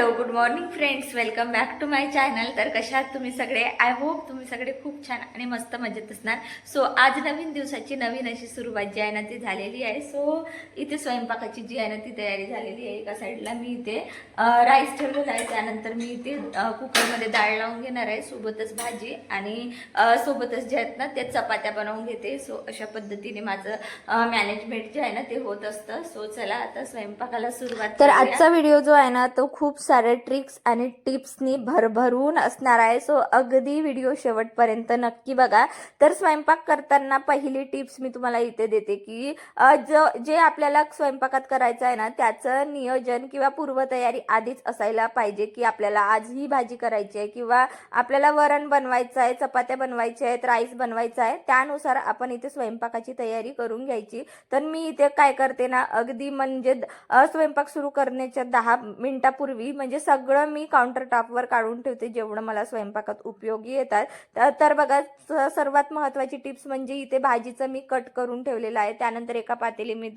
Hello good morning friends welcome back to my channel तर कशा आहात तुम्ही सगळे? आय होप तुम्ही सगळे खूप छान आणि मस्त मजेत असणार. सो आज नवीन दिवसाची नवीन अशी सुरुवात जी आहे ना ती झालेली आहे. सो इथे स्वयंपाकाची जी आहे ना ती तयारी झालेली आहे. एका साईडला मी इथे राईस ठेवलेला आहे. त्यानंतर मी इथे कुकरमध्ये डाळ लावून घेणार आहे. सोबतच भाजी आणि सोबतच जे आहेत ना ते चपात्या बनवून घेते. सो अशा पद्धतीने माझं मॅनेजमेंट जे आहे ना ते होत असतं. सो चला आता स्वयंपाकाला सुरुवात तर. आजचा व्हिडिओ जो आहे ना तो खूप सारे ट्रिक्स आणि टिप्सनी भरभरून असणार आहे. सो अगदी व्हिडिओ शेवटपर्यंत नक्की बघा. तर स्वयंपाक करताना पहिली टिप्स मी तुम्हाला इथे देते की ज जे आपल्याला स्वयंपाकात करायचं आहे ना त्याचं नियोजन किंवा पूर्वतयारी आधीच असायला पाहिजे की आपल्याला आज ही भाजी करायची आहे किंवा आपल्याला वरण बनवायचं आहे चपात्या बनवायच्या आहेत राईस बनवायचा आहे त्यानुसार आपण इथे स्वयंपाकाची तयारी करून घ्यायची. तर मी इथे काय करते ना अगदी म्हणजे स्वयंपाक सुरू करण्याच्या दहा मिनिटापूर्वी म्हणजे सगळं मी काउंटर टॉपवर काढून ठेवते जेवढं मला स्वयंपाकात उपयोगी येतात. तर बघा स- सर्वात महत्त्वाची टिप्स म्हणजे इथे भाजीचं मी कट करून ठेवलेलं आहे. त्यानंतर एका पातेली मी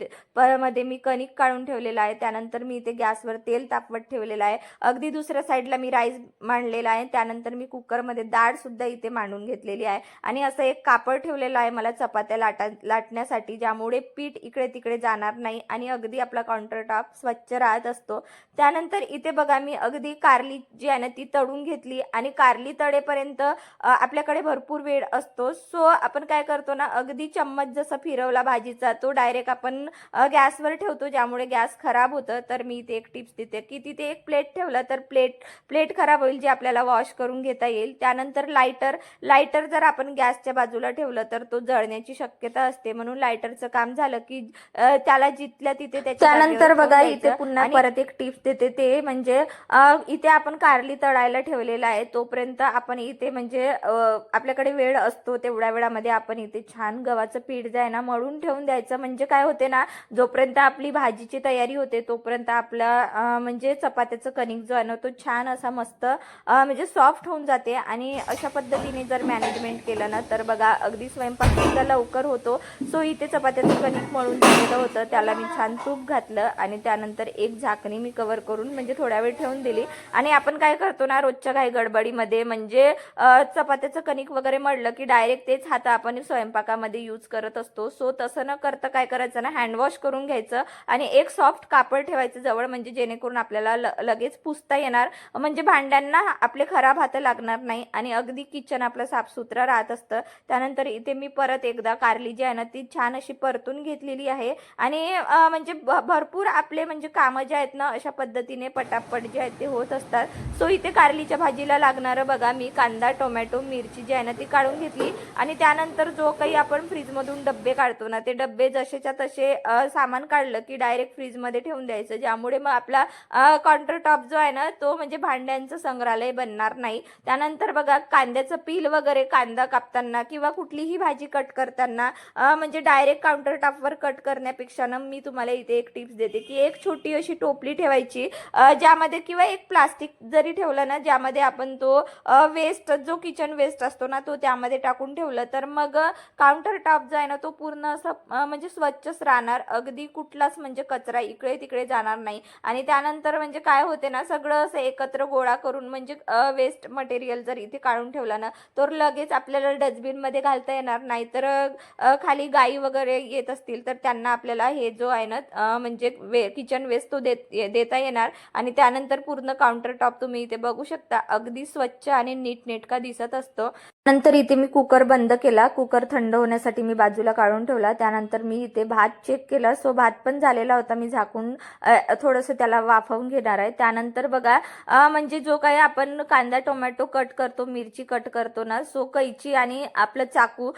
मध्ये मी कणिक काढून ठेवलेलं आहे. त्यानंतर मी इथे गॅसवर तेल तापवत ठेवलेलं आहे. अगदी दुसऱ्या साईडला मी राईस मांडलेला आहे. त्यानंतर मी कुकरमध्ये डाळ सुद्धा इथे मांडून घेतलेली आहे. आणि असं एक कापड ठेवलेलं आहे मला चपात्या लाटा लाटण्यासाठी ज्यामुळे पीठ इकडे तिकडे जाणार नाही आणि अगदी आपला काउंटर टॉप स्वच्छ राहत असतो. त्यानंतर इथे बघा मी अगदी कारली जी आहे ना ती तळून घेतली आणि कारली तळेपर्यंत आपल्याकडे भरपूर वेळ असतो. सो आपण काय करतो ना अगदी चम्मच जसा फिरवला भाजीचा तो डायरेक्ट आपण गॅसवर ठेवतो ज्यामुळे गॅस खराब होतं. तर मी इथे एक टिप्स देते की तिथे एक प्लेट ठेवलं तर प्लेट प्लेट खराब होईल जे आपल्याला वॉश करून घेता येईल. त्यानंतर लायटर लायटर जर आपण गॅसच्या बाजूला ठेवलं तर तो जळण्याची शक्यता असते. म्हणून लायटरचं काम झालं की त्याला जिथल्या तिथे त्यानंतर बघा इथे. पुन्हा परत एक टिप्स देते ते म्हणजे इथे आपण कारली तळायला ठेवलेला आहे. तोपर्यंत आपण इथे म्हणजे आपल्याकडे वेळ असतो तेवढ्या वेळामध्ये आपण इथे छान गव्हाचं पीठ जे ना मळून ठेवून द्यायचं. म्हणजे काय होते ना जोपर्यंत आपली भाजीची तयारी होते तोपर्यंत आपला म्हणजे चपात्याचं कणिक जो आहे ना तो छान असा मस्त म्हणजे सॉफ्ट होऊन जाते. आणि अशा पद्धतीने जर मॅनेजमेंट केलं ना तर बघा अगदी स्वयंपाक सुद्धा लवकर होतो. सो इथे चपात्याचं कणिक मळून झालेलं होतं. त्याला मी छान तूप घातलं आणि त्यानंतर एक झाकणी मी कव्हर करून म्हणजे थोड्या वेळ ठेवून दिली. आणि आपण काय करतो ना रोजच्या काही गडबडीमध्ये म्हणजे चपात्याचं कणिक वगैरे मळलं की डायरेक्ट तेच हात आपण स्वयंपाकामध्ये यूज करत असतो. सो तसं न करता काय करायचं ना हँडवॉश करून घ्यायचं आणि एक सॉफ्ट कापड ठेवायचं जवळ म्हणजे जेणेकरून आपल्याला ल- लगेच पुसता येणार. म्हणजे भांड्यांना आपले खराब हात लागणार नाही आणि अगदी किचन आपलं साफसुथरं राहत असतं. त्यानंतर इथे मी परत एकदा कारली जी आहे ना ती छान अशी परतून घेतलेली आहे. आणि म्हणजे भ- भरपूर आपले म्हणजे कामं जे आहेत ना अशा पद्धतीने पटापट जे आहेत ते होत असतात. सो इथे कारलीच्या भाजीला लागणारं बघा मी कांदा टोमॅटो मिरची जी आहे ना ती काढून घेतली. आणि त्यानंतर जो काही आपण फ्रीजमधून डब्बे काढतो ना ते डब्बे जसेच्या तसे सामान काढलं की डायरेक्ट फ्रीजमध्ये ठेवून द्यायचं. ज्यामुळे मग आपला काउंटर टॉप जो आहे ना तो म्हणजे भांड्यांचं संग्रहालय बनणार नाही. त्यानंतर बघा कांद्याचं पील वगैरे कांदा कापताना किंवा कुठलीही भाजी कट करताना म्हणजे डायरेक्ट काउंटर टॉपवर कट करण्यापेक्षा ना मी तुम्हाला इथे एक टिप्स देते की एक छोटी अशी टोपली ठेवायची ज्यामध्ये ज्यामध्ये किंवा एक प्लास्टिक जरी ठेवलं ना ज्यामध्ये आपण तो वेस्ट जो किचन वेस्ट असतो ना तो त्यामध्ये टाकून ठेवलं तर मग काउंटर टॉप जो आहे ना तो पूर्ण असं म्हणजे स्वच्छच राहणार. अगदी कुठलाच म्हणजे कचरा इकडे तिकडे जाणार नाही. आणि त्यानंतर म्हणजे काय होते ना सगळं असं एकत्र गोळा करून म्हणजे वेस्ट मटेरियल जर इथे काढून ठेवला ना तर लगेच आपल्याला डस्टबिनमध्ये घालता येणार नाही. तर खाली गाई वगैरे येत असतील तर त्यांना आपल्याला हे जो आहे ना म्हणजे वे किचन वेस्ट तो देत देता येणार. आणि त्यानंतर पूर्ण काउंटर टॉप तुम्ही इथे बघू शकता. अगदी स्वच्छ आणि नीटनेटका दिसत असतो. नंतर इथे मी कुकर बंद केला. कुकर थंड होण्यासाठी मी बाजूला काढून ठेवला. त्यानंतर मी इथे भात चेक केला. सो भात पण झालेला होता. मी झाकून थोडंसं त्याला वाफवून घेणार आहे. त्यानंतर बघा म्हणजे जो काही आपण कांदा टोमॅटो कट करतो मिरची कट करतो ना सो कैची आणि आपलं चाकू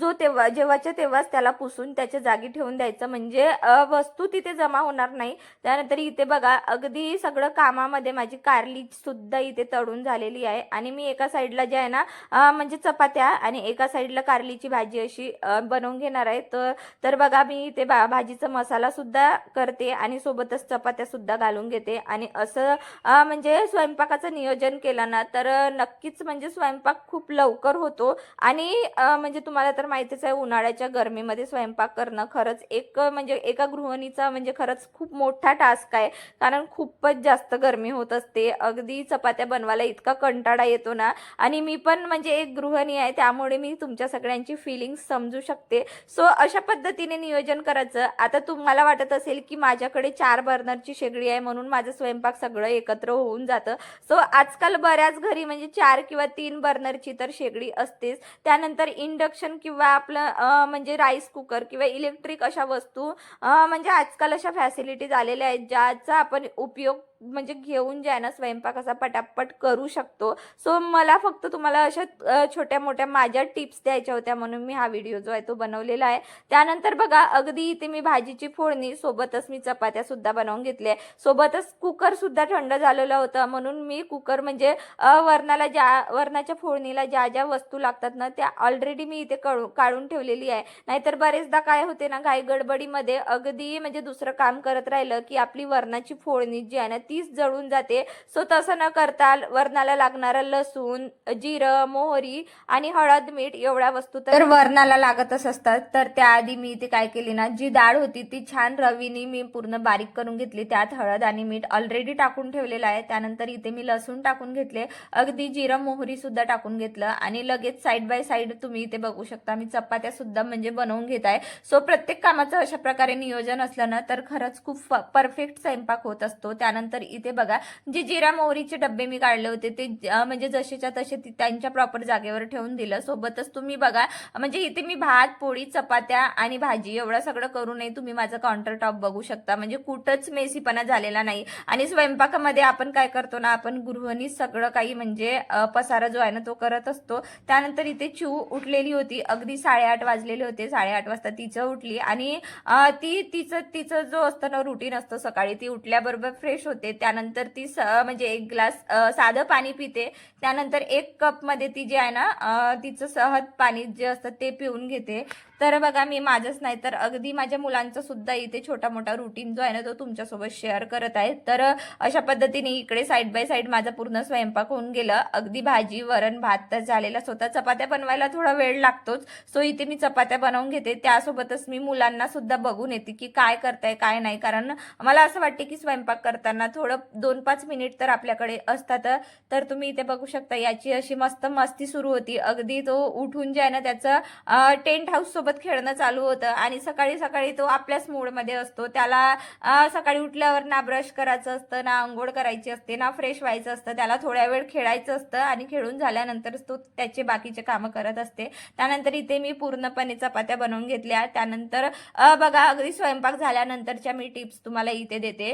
जो तेव्हा जेव्हाच्या तेव्हाच त्याला पुसून त्याच्या जागी ठेवून द्यायचं. म्हणजे वस्तू तिथे जमा होणार नाही. त्यानंतर इथे बघा अगदी सगळं कामामध्ये माझी कारली सुद्धा इथे तळून झालेली आहे. आणि मी एका साईडला जे आहे ना म्हणजे चपात्या आणि एका साईडला कारलीची भाजी अशी बनवून घेणार आहे. तर तर बघा मी इथे बा भाजीचा मसाला सुद्धा करते आणि सोबतच चपात्या सुद्धा घालून घेते. आणि असं म्हणजे स्वयंपाकाचं नियोजन केलं ना तर नक्कीच म्हणजे स्वयंपाक खूप लवकर होतो. आणि म्हणजे तुम्हाला तर माहितीच आहे उन्हाळ्याच्या गरमीमध्ये स्वयंपाक करणं खरंच एक म्हणजे एका गृहिणीचा म्हणजे खरंच खूप मोठा टास्क आहे. कारण खूपच जास्त गरमी होत असते. अगदी चपात्या बनवायला इतका कंटाळा येतो ना. आणि मी पण म्हणजे एक गृहिणी आहे त्यामुळे मी तुमच्या सगळ्यांची फिलिंग समजू शकते. सो अशा पद्धतीने नियोजन करायचं. आता तुम्हाला वाटत असेल की माझ्याकडे चार बर्नरची शेगडी आहे म्हणून माझं स्वयंपाक सगळं एकत्र होऊन जातं. सो आजकाल बऱ्याच घरी म्हणजे चार किंवा तीन बर्नरची तर शेगडी असतेच. त्यानंतर इंडक्शन किंवा आपलं म्हणजे राईस कुकर किंवा इलेक्ट्रिक अशा वस्तू म्हणजे आजकाल अशा फॅसिलिटीज आलेल्या आहेत ज्याचा आपण उपयोग म्हणजे घेऊन जे आहे ना स्वयंपाक असा पटापट करू शकतो. सो मला फक्त तुम्हाला अशा छोट्या मोठ्या माझ्या टिप्स द्यायच्या होत्या म्हणून मी हा व्हिडिओ जो आहे तो बनवलेला आहे. त्यानंतर बघा अगदी इथे मी भाजीची फोडणी सोबतच मी चपात्या सुद्धा बनवून घेतल्या सोबतच कुकर सुद्धा थंड झालेलं होतं. म्हणून मी कुकर म्हणजे वरणाला ज्या वरणाच्या फोडणीला ज्या ज्या वस्तू लागतात ना त्या ऑलरेडी मी इथे कळू काढून ठेवलेली आहे. नाहीतर बरेचदा काय होते ना घाई गडबडीमध्ये अगदी म्हणजे दुसरं काम करत राहिलं की आपली वरणाची फोडणी जी आहे ना तीच जळून जाते. सो तसं न करता वरणाला लागणारं लसूण जिरं मोहरी आणि हळद मीठ एवढ्या वस्तू तर वरणाला लागतच असतात. तर त्याआधी मी इथे काय केली ना जी डाळ होती ती छान रवीनी मी पूर्ण बारीक करून घेतली. त्यात हळद आणि मीठ ऑलरेडी टाकून ठेवलेलं आहे. त्यानंतर इथे मी लसूण टाकून घेतले. अगदी जिरं मोहरी सुद्धा टाकून घेतलं. आणि लगेच साईड बाय साईड तुम्ही इथे बघू शकता मी चपात्या सुद्धा म्हणजे बनवून घेत आहे. सो प्रत्येक कामाचं अशा प्रकारे नियोजन असलं ना तर खरंच खूप परफेक्ट स्वयंपाक होत असतो. त्यानंतर इथे बघा जे जिरा मोहरीचे डब्बे मी काढले होते ते म्हणजे जसेच्या तसे ती- त्यांच्या प्रॉपर जागेवर ठेवून दिलं. सोबतच तुम्ही बघा म्हणजे इथे मी भात पोळी चपात्या आणि भाजी एवढं सगळं करूनही तुम्ही माझं काउंटर टॉप बघू शकता. म्हणजे कुठंच मेसीपणा झालेला नाही. आणि स्वयंपाकामध्ये आपण काय करतो ना आपण गृहिणी सगळं काही म्हणजे पसारा जो आहे ना तो करत असतो. त्यानंतर इथे चिऊ उठलेली होती अगदी साडेआठ वाजलेले होते साडेआठ वाजता तिचं उठली आणि ती तिचं तिचं जो असतं ना रुटीन असतं सकाळी ती उठल्याबरोबर फ्रेश होते. त्यानंतर ती स म्हणजे एक ग्लास साधं पाणी पिते. त्यानंतर एक कपमध्ये ती जे आहे ना तिचं सहज पाणी जे असतं ते पिऊन घेते. तर बघा मी माझंच नाही तर अगदी माझ्या मुलांचं सुद्धा इथे छोटा मोठा रुटीन जो आहे ना तो तुमच्यासोबत शेअर करत आहे. तर अशा पद्धतीने इकडे साईड बाय साईड माझा पूर्ण स्वयंपाक होऊन गेलं. अगदी भाजी वरण भात तर झालेला स्वतः चपात्या बनवायला थोडा वेळ लागतोच. सो इथे मी चपात्या बनवून घेते. त्यासोबतच मी मुलांना सुद्धा बघून येते की काय करताय काय नाही. कारण मला असं वाटते की स्वयंपाक करताना थोडं दोन पाच मिनिट तर आपल्याकडे असतात. तर तुम्ही इथे बघू शकता याची अशी मस्त मस्ती सुरू होती. अगदी तो उठून जे आहे ना त्याचं टेंट हाऊस सोबत खेळणं चालू होतं आणि सकाळी सकाळी तो आपल्याच मूडमध्ये असतो. त्याला सकाळी उठल्यावर ना ब्रश करायचं असतं ना आंघोळ करायची असते ना फ्रेश व्हायचं असतं. त्याला थोड्या वेळ खेळायचं असतं आणि खेळून झाल्यानंतरच तो त्याचे बाकीचे कामं करत असते. त्यानंतर इथे मी पूर्णपणे चपात्या बनवून घेतल्या. त्यानंतर बघा अगदी स्वयंपाक झाल्यानंतरच्या मी टिप्स तुम्हाला इथे देते.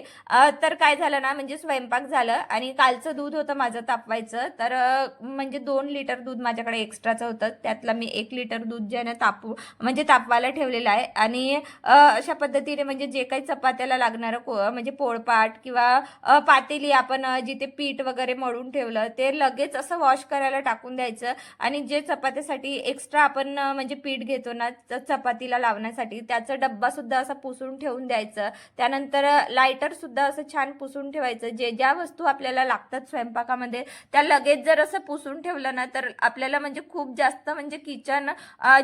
तर काय झालं ना म्हणजे स्वयंपाक झालं आणि कालचं दूध होतं माझं तापवायचं. तर म्हणजे दोन लिटर दूध माझ्याकडे एक्स्ट्राचं होतं. त्यातलं मी एक लिटर दूध जे आहे ना तापू म्हणजे तापवायला ठेवलेलं आहे. आणि अशा पद्धतीने म्हणजे जे काही चपात्याला लागणारं को म्हणजे पोळपाट किंवा पातेली आपण जिथे पीठ वगैरे मळून ठेवलं ते लगेच असं वॉश करायला टाकून द्यायचं. आणि जे चपात्यासाठी एक्स्ट्रा आपण म्हणजे पीठ घेतो ना चपातीला लावण्यासाठी त्याचा डब्बा सुद्धा असा पुसून ठेवून द्यायचं. त्यानंतर लायटर सुद्धा असं छान पुसून ठेवायचं. जे ज्या वस्तू आपल्याला लागतात स्वयंपाकामध्ये त्या लगेच जर असं पुसून ठेवलं ना तर आपल्याला म्हणजे खूप जास्त म्हणजे किचन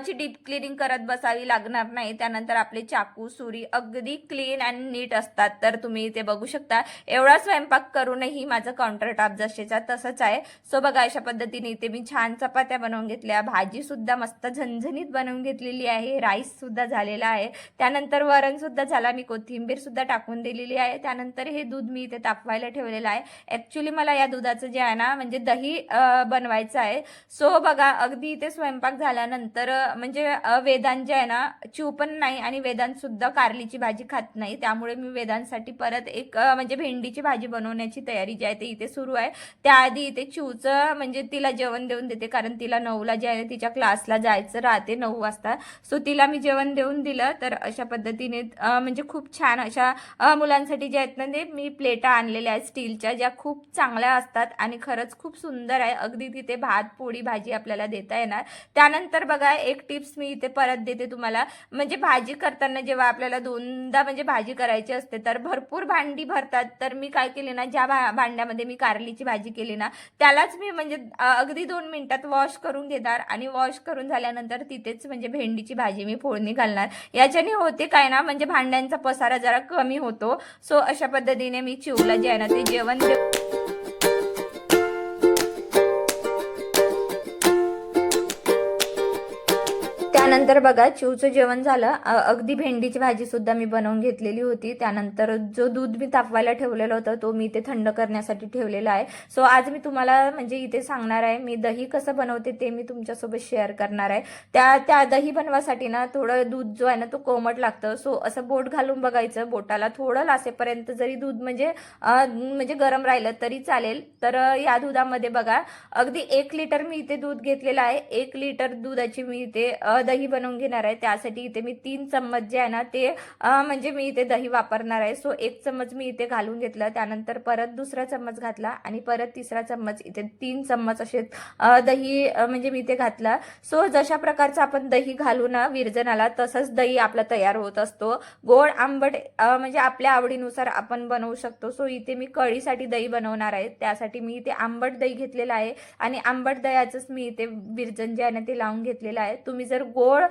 ची डीप क्लिनिंग करत बसावी लागणार नाही. त्यानंतर आपले चाकू सुरी अगदी क्लीन अँड नीट असतात. तर तुम्ही इथे बघू शकता. एवढा स्वयंपाक करूनही माझं काउंटर टॉप जसेचा तसंच आहे. सो बघा अशा पद्धतीने इथे मी छान चपात्या बनवून घेतल्या. भाजी सुद्धा मस्त झणझणीत बनवून घेतलेली आहे. राईस सुद्धा झालेला आहे. त्यानंतर वरण सुद्धा झाला. मी कोथिंबीर सुद्धा टाकून दिलेली आहे. त्यानंतर हे दूध मी इथे तापवायला ठेवलेलं आहे. ॲक्च्युली मला या दुधाचं जे आहे ना म्हणजे दही बनवायचं आहे. सो बघा अगदी इथे स्वयंपाक झाल्यानंतर म्हणजे वेदांत जे आहे ना चिव पण नाही आणि वेदांत सुद्धा कारलीची भाजी खात नाही. त्यामुळे मी वेदांसाठी परत एक म्हणजे भेंडीची भाजी बनवण्याची तयारी जी आहे ते इथे सुरू आहे. त्याआधी इथे चिवचं म्हणजे तिला जेवण देऊन देते कारण तिला नऊला जे आहे तिच्या क्लासला जायचं राहते नऊ वाजता. सो तिला मी जेवण देऊन दिलं तर अशा पद्धतीने म्हणजे खूप छान अशा मुलांसाठी जे आहेत ना ते मी प्लेटा आणलेल्या आहेत स्टीलच्या ज्या खूप चांगल्या असतात आणि खरंच खूप सुंदर आहे. अगदी तिथे भात पोळी भाजी आपल्याला देता येणार. त्यानंतर बघा एक टिप्स मी इथे परत देते तुम्हाला. म्हणजे भाजी करताना जेव्हा आपल्याला दोनदा म्हणजे भाजी करायची असते तर भरपूर भांडी भरतात. तर मी काय केले ना ज्या भा भांड्यामध्ये मी कारलीची भाजी केली ना त्यालाच मी म्हणजे अगदी दोन मिनिटात वॉश करून घेणार आणि वॉश करून झाल्यानंतर तिथेच म्हणजे भेंडीची भाजी मी फोडणी घालणार. याच्याने होते काय ना म्हणजे भांड्यांचा पसारा जरा कमी होतो. सो अशा पद्धतीने मी चिवला जे आहे ना ते जेवण त्यानंतर बघा चिवचं जेवण झालं. अगदी भेंडीची भाजी सुद्धा मी बनवून घेतलेली होती. त्यानंतर जो दूध मी तापवायला ठेवलेला होता तो मी इथे थंड करण्यासाठी ठेवलेला आहे. सो आज मी तुम्हाला म्हणजे इथे सांगणार आहे मी दही कसं बनवते ते मी तुमच्यासोबत शेअर करणार आहे. त्या त्या दही बनवासाठी ना थोडं दूध जो आहे ना तो कोमट लागतं. सो असं बोट घालून बघायचं. बोटाला थोडं लासेपर्यंत जरी दूध म्हणजे म्हणजे गरम राहिलं तरी चालेल. तर या दुधामध्ये बघा अगदी एक लिटर मी इथे दूध घेतलेलं आहे. एक लिटर दुधाची मी इथे दही दही बनवून घेणार आहे. त्यासाठी इथे मी तीन चम्मच जे आहे ना ते म्हणजे मी इथे दही वापरणार आहे. सो एक चम्मच मी इथे घालून घेतलं. त्यानंतर परत दुसरा चम्मच घातला आणि परत तिसरा चम्मच इथे तीन चम्मच असे दही म्हणजे मी इथे घातला. सो जशा प्रकारचं आपण दही घालू ना विरजनाला तसंच दही आपला तयार होत असतो. गोड आंबट म्हणजे आपल्या आवडीनुसार आपण बनवू शकतो. सो इथे मी कढीसाठी दही बनवणार आहे. त्यासाठी मी इथे आंबट दही घेतलेलं आहे. आणि आंबट दह्याचंच मी इथे विरजन जे आहे ना ते लावून घेतलेलं आहे. तुम्ही जर गोड गोड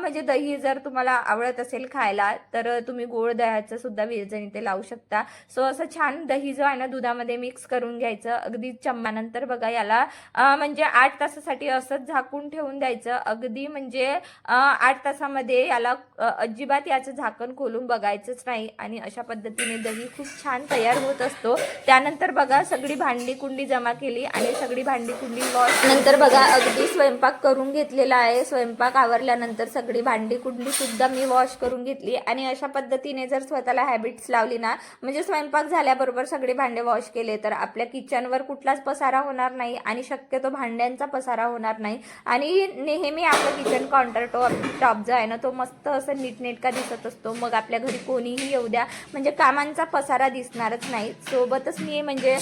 म्हणजे दही जर तुम्हाला आवडत असेल खायला तर तुम्ही गोड दह्याचं सुद्धा विरजन इथे लावू शकता. सो असं छान दही जो आहे ना दुधामध्ये मिक्स करून घ्यायचं. अगदी चम्मानंतर बघा याला म्हणजे आठ तासासाठी असंच झाकून ठेवून द्यायचं. अगदी म्हणजे आठ तासामध्ये याला अजिबात याचं झाकण खोलून बघायचंच नाही. आणि अशा पद्धतीने दही खूप छान तयार होत असतो. त्यानंतर बघा सगळी भांडी कुंडी जमा केली आणि सगळी भांडी कुंडी वॉश नंतर बघा अगदी स्वयंपाक करून घेतलेला आहे. स्वयंपाक आवरल्यानंतर सगळी भांडी कुंडी सुद्धा मी वॉश करून घेतली. आणि अशा पद्धतीने जर स्वतःला हॅबिट्स लावली ना म्हणजे स्वयंपाक झाल्याबरोबर सगळे भांडे वॉश केले तर आपल्या किचनवर कुठलाच पसारा होणार नाही आणि शक्यतो भांड्यांचा पसारा होणार नाही. आणि नेहमी आपलं किचन काउंटर टॉप टॉप जो आहे ना तो मस्त असं नीटनेटका दिसत असतो. मग आपल्या घरी कोणीही येऊ द्या. म्हणजे कामांचा पसारा दिसणारच नाही. सोबतच मी म्हणजे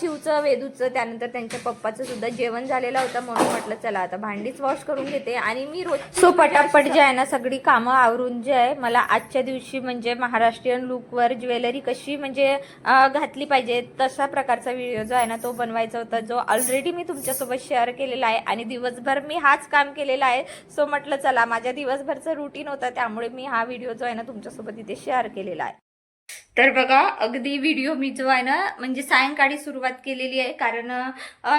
चिवचं वेदूचं त्यानंतर त्यांच्या पप्पाचं सुद्धा जेवण झालेलं होतं म्हणून म्हटलं चला आता भांडीच वॉश करून घेते. आणि मी रोज सो पटापट जे आहे ना सगळी कामं आवरून जे आहे मला आजच्या दिवशी म्हणजे महाराष्ट्रीयन लुकवर ज्वेलरी कशी म्हणजे घातली पाहिजे तशा प्रकारचा व्हिडिओ जो आहे ना तो बनवायचा होता जो ऑलरेडी मी तुमच्यासोबत शेअर केलेला आहे आणि दिवसभर मी हाच काम केलेला आहे. सो म्हटलं चला माझ्या दिवसभरचं रुटीन होतं त्यामुळे मी हा व्हिडिओ जो आहे ना तुमच्यासोबत इथे शेअर केलेला आहे. तर बघा अगदी व्हिडिओ मी जो आहे ना म्हणजे सायंकाळी सुरुवात केलेली आहे कारण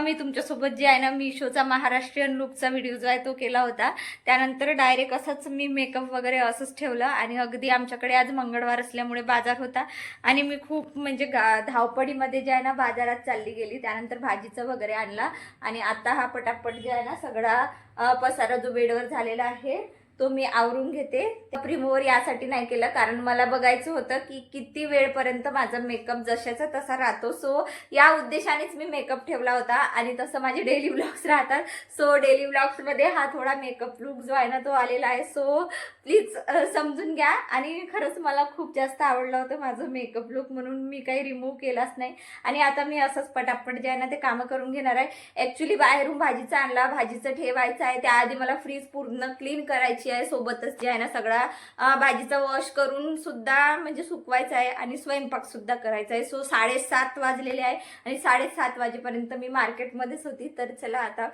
मी तुमच्यासोबत जे आहे ना मिशोचा महाराष्ट्रीयन लुकचा व्हिडिओ जो आहे तो केला होता. त्यानंतर डायरेक्ट असंच मी मेकअप वगैरे असंच ठेवलं आणि अगदी आमच्याकडे आज मंगळवार असल्यामुळे बाजार होता. आणि मी खूप म्हणजे गा धावपडीमध्ये जे आहे ना बाजारात चालली गेली. त्यानंतर भाजीचं वगैरे आणला. आणि आता हा पटापट जे आहे ना सगळा पसारा जो बेडवर झालेला आहे तो मी आवरून घेते. रिमूव्हर यासाठी नाही केलं. कारण मला बघायचं होतं की किती वेळपर्यंत माझा मेकअप जशाचा तसा राहतो. सो या उद्देशानेच मी मेकअप ठेवला होता. आणि तसं माझे डेली व्लॉग्स राहतात. सो डेली व्लॉग्समध्ये हा थोडा मेकअप लुक जो आहे ना तो आलेला आहे. सो प्लीज समजून घ्या. आणि खरंच मला खूप जास्त आवडलं होतं माझं मेकअप लुक म्हणून मी काही रिमूव्ह केलाच नाही. आणि आता मी असंच पटापट जे आहे ना ते कामं करून घेणार आहे. ॲक्च्युली बाहेरून भाजीचा आणला. भाजीचं ठेवायचं आहे. त्याआधी मला फ्रीज पूर्ण क्लीन करायची आहे सोबतच जे आहे ना सगळा भाजीचा वॉश करून सुद्धा म्हणजे सुकवायचा आहे आणि स्वयंपाक सुद्धा करायचा आहे. सो साडेसात वाजलेले आहे आणि साडेसात वाजेपर्यंत मी मार्केटमध्येच होती. तर चला आता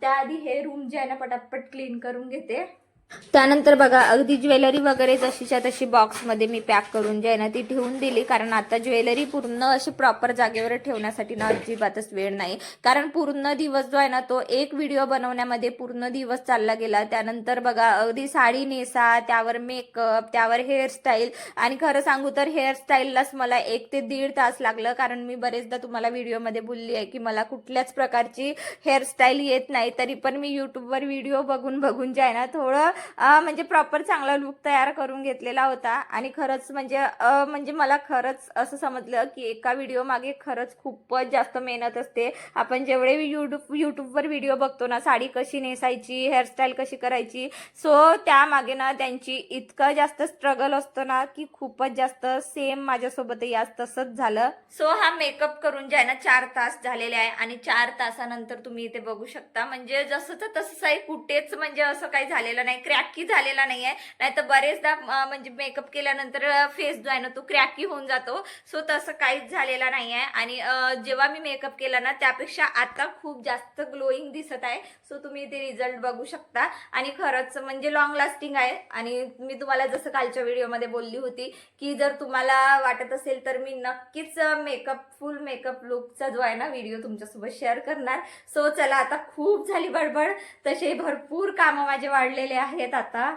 त्याआधी हे रूम जे आहे ना पटापट क्लीन करून घेते. त्यानंतर बघा अगदी ज्वेलरी वगैरे जशीच्या तशी बॉक्समध्ये मी पॅक करून जे आहे ना ती ठेवून दिली. कारण आता ज्वेलरी पूर्ण अशी प्रॉपर जागेवर ठेवण्यासाठी ना अजिबातच वेळ नाही. कारण पूर्ण दिवस जो आहे ना तो एक व्हिडिओ बनवण्यामध्ये पूर्ण दिवस चालला गेला. त्यानंतर बघा अगदी साडी नेसा त्यावर मेकअप त्यावर हेअरस्टाईल आणि खरं सांगू तर हेअरस्टाईललाच मला एक ते दीड तास लागलं. कारण मी बरेचदा तुम्हाला व्हिडिओमध्ये बोलली आहे की मला कुठल्याच प्रकारची हेअरस्टाईल येत नाही. तरी पण मी यूट्यूबवर व्हिडिओ बघून बघून जे आहे ना थोडं म्हणजे प्रॉपर चांगला लुक तयार करून घेतलेला होता. आणि खरंच म्हणजे म्हणजे मला खरंच असं समजलं की एका व्हिडिओ मागे खरंच खूपच जास्त मेहनत असते. आपण जेवढे युट्यूब यूट्यूबवर व्हिडिओ बघतो ना साडी कशी नेसायची हेअरस्टाईल कशी करायची सो त्यामागे ना त्यांची इतकं जास्त स्ट्रगल असतो ना की खूपच जास्त सेम माझ्यासोबतही आज तसंच झालं. सो हा मेकअप करून जे आहे ना चार तास झालेले आहे. आणि चार तासानंतर तुम्ही इथे बघू शकता. म्हणजे जसंच तसंच आहे. कुठेच म्हणजे असं काही झालेलं नाही. क्रॅकी झालेला नाही आहे नाहीतर बरेचदा म्हणजे मेकअप केल्यानंतर फेस जो आहे ना तो क्रॅकी होऊन जातो. सो तसं काहीच झालेला नाही आहे आणि जेव्हा मी मेकअप केला ना त्यापेक्षा आता खूप जास्त ग्लोईंग दिसत आहे. सो तुम्ही ते रिझल्ट बघू शकता. आणि खरंच म्हणजे लॉंग लास्टिंग आहे. आणि मी तुम्हाला जसं कालच्या व्हिडिओमध्ये बोलली होती की जर तुम्हाला वाटत असेल तर मी नक्कीच मेकअप फुल मेकअप लुकचा जो आहे ना व्हिडिओ तुमच्यासोबत शेअर करणार. सो चला आता खूप झाली बडबड. तसे भरपूर कामं माझे वाढलेले आहेत. आहेत आता.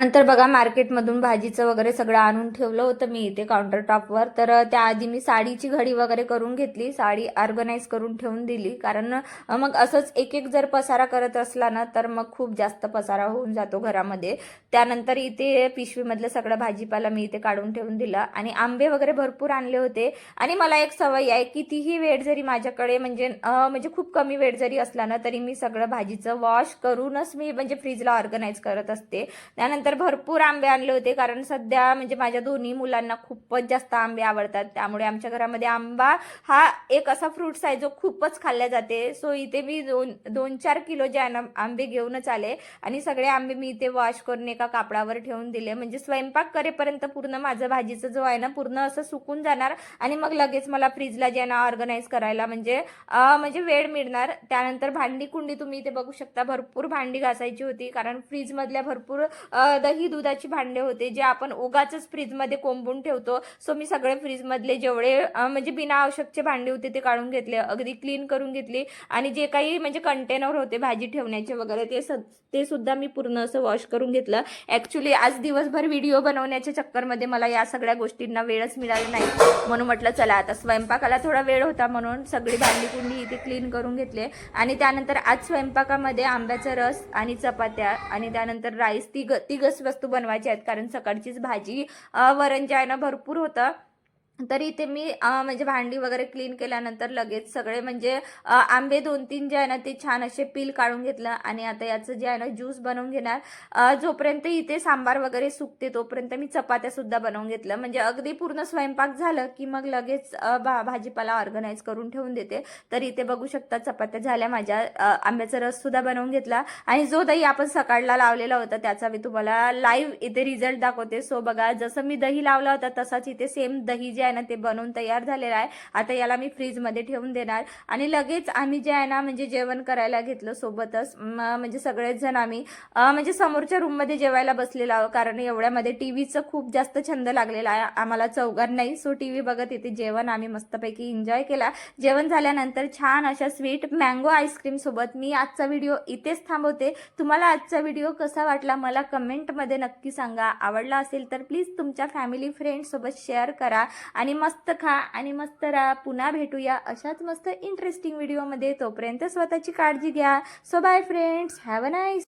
नंतर बघा मार्केटमधून भाजीचं वगैरे सगळं आणून ठेवलं होतं मी इथे काउंटर टॉपवर तर त्याआधी मी साडीची घडी वगैरे करून घेतली. साडी ऑर्गनाईज करून ठेवून दिली. कारण मग असंच एक एक जर पसारा करत असला ना तर मग खूप जास्त पसारा होऊन जातो घरामध्ये. त्यानंतर इथे पिशवीमधलं सगळं भाजीपाला मी इथे काढून ठेवून दिला. आणि आंबे वगैरे भरपूर आणले होते. आणि मला एक सवय आहे कितीही वेळ जरी माझ्याकडे म्हणजे म्हणजे खूप कमी वेळ जरी असला ना तरी मी सगळं भाजीचं वॉश करूनच मी म्हणजे फ्रीजला ऑर्गनाईज करत असते. त्यानंतर तर भरपूर आंबे आणले होते कारण सध्या म्हणजे माझ्या दोन्ही मुलांना खूपच जास्त आंबे आवडतात. त्यामुळे आमच्या घरामध्ये आंबा हा एक असा फ्रुट्स आहे जो खूपच खाल्ला जाते. सो इथे मी दोन दोन चार किलो जे आहे ना आंबे घेऊनच आले आणि सगळे आंबे मी इथे वॉश करून एका कापडावर ठेवून दिले. म्हणजे स्वयंपाक करेपर्यंत पूर्ण माझं भाजीचं जो आहे ना पूर्ण असं सुकून जाणार आणि मग लगेच मला फ्रीजला जे आहे ना ऑर्गनाईज करायला म्हणजे म्हणजे वेळ मिळणार. त्यानंतर भांडी कुंडी तुम्ही इथे बघू शकता. भरपूर भांडी घासायची होती कारण फ्रीजमधल्या भरपूर दही दुधाची भांडे होते जे आपण उगाच फ्रीजमध्ये कोंबून ठेवतो. सो मी सगळे फ्रीजमधले जेवढे म्हणजे बिना आवश्यकचे भांडे होते ते काढून घेतले अगदी क्लीन करून घेतली. आणि जे काही म्हणजे कंटेनर होते भाजी ठेवण्याचे वगैरे ते स ते सुद्धा मी पूर्ण असं वॉश करून घेतलं. ॲक्च्युली आज दिवसभर व्हिडिओ बनवण्याच्या चक्करमध्ये मला या सगळ्या गोष्टींना वेळच मिळाला नाही. म्हणून म्हटलं चला आता स्वयंपाकाला थोडा वेळ होता म्हणून सगळी भांडी कुंडी इथे क्लीन करून घेतले. आणि त्यानंतर आज स्वयंपाकामध्ये आंब्याचा रस आणि चपात्या आणि त्यानंतर राईस तिघ वस्तू बनवायच्या आहेत. कारण सकाळचीच भाजी वरण जे आहे ना भरपूर होतं. तर इथे मी म्हणजे भांडी वगैरे क्लीन केल्यानंतर लगेच सगळे म्हणजे आंबे दोन तीन जे आहे ना ते छान असे पील काढून घेतलं आणि आता याचं जे आहे ना ज्यूस बनवून घेणार. जोपर्यंत इथे सांबार वगैरे सुकते तोपर्यंत मी चपात्या सुद्धा बनवून घेतलं. म्हणजे अगदी पूर्ण स्वयंपाक झालं की मग लगेच भा भाजीपाला ऑर्गनाईज करून ठेवून देते. तर इथे बघू शकता चपात्या झाल्या माझ्या आंब्याचा रस सुद्धा बनवून घेतला. आणि जो दही आपण सकाळला लावलेला होता त्याचा मी तुम्हाला लाईव्ह इथे रिझल्ट दाखवते. सो बघा जसं मी दही लावला होता तसाच इथे सेम दही जे आहे ना ते बनवून तयार झालेलं आहे. आता याला मी फ्रीजमध्ये ठेवून देणार. आणि लगेच आम्ही जे आहे ना म्हणजे जेवण करायला घेतलं सोबतच. म्हणजे सगळेच जण आम्ही म्हणजे समोरच्या रूममध्ये जेवायला बसलेलो आहोत. कारण एवढ्यामध्ये टी व्हीचं खूप जास्त छंद लागलेला आहे. आम्हाला चौघांनाही. सो टी व्ही बघत इथे जेवण आम्ही मस्तपैकी एन्जॉय केला. जेवण झाल्यानंतर छान अशा स्वीट मँगो आईस्क्रीम सोबत मी आजचा व्हिडिओ इथेच थांबवते. तुम्हाला आजचा व्हिडिओ कसा वाटला मला कमेंटमध्ये नक्की सांगा. आवडला असेल तर प्लीज तुमच्या फॅमिली फ्रेंडसोबत शेअर करा. आणि मस्त खा आणि मस्त राहा पुन्हा भेटूया अशाच मस्त इंटरेस्टिंग व्हिडिओमध्ये तोपर्यंत स्वतःची काळजी घ्या. So bye friends have a nice